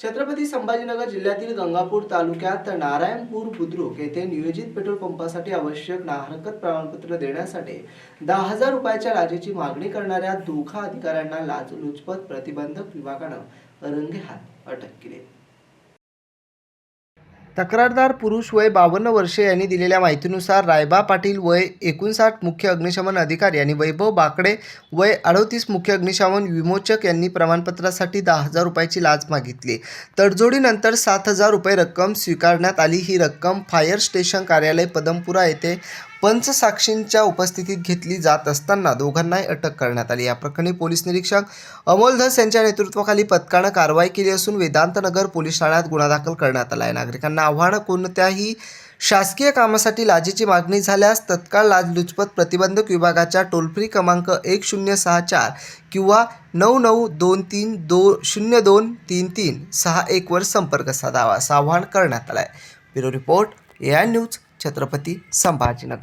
छत्रपती संभाजीनगर जिल्ह्यातील गंगापूर तालुक्यात नारायणपूर बुद्रुक येथे नियोजित पेट्रोल पंपासाठी आवश्यक नाहरकत प्रमाणपत्र देण्यासाठी दहा हजार रुपयाच्या लाचेची मागणी करणाऱ्या दोघा अधिकाऱ्यांना लाचलुचपत प्रतिबंधक विभागानं रंगेहात अटक केली. तक्रारदार पुरुष वय बावन्न वर्षे यांनी दिलेल्या माहितीनुसार रायबा पाटील वय एकोणसाठ मुख्य अग्निशमन अधिकारी आणि वैभव बाकडे वय अडोतीस मुख्य अग्निशमन विमोचक यांनी प्रमाणपत्रासाठी दहा हजार रुपयाची लाच मागितली. तडजोडीनंतर सात हजार रुपये रक्कम स्वीकारण्यात आली. ही रक्कम फायर स्टेशन कार्यालय पदमपुरा येथे पंचसाक्षींच्या उपस्थितीत घेतली जात असताना दोघांनाही अटक करण्यात आली. या प्रकरणी पोलीस निरीक्षक अमोल धस यांच्या नेतृत्वाखाली पथकानं कारवाई केली असून वेदांतनगर पोलीस ठाण्यात गुन्हा दाखल करण्यात आला आहे. नागरिकांना आव्हानं कोणत्याही शासकीय कामासाठी लाजेची मागणी झाल्यास तत्काळ लाचलुचपत प्रतिबंधक विभागाच्या टोल फ्री क्रमांक एक शून्य सहा चार किंवा नऊ नऊ दोन तीन दो शून्य दोन तीन तीन सहा एकवर संपर्क साधावा असं आवाहन करण्यात आलं आहे bureau report A I news Chhatrapati Sambhajinagar.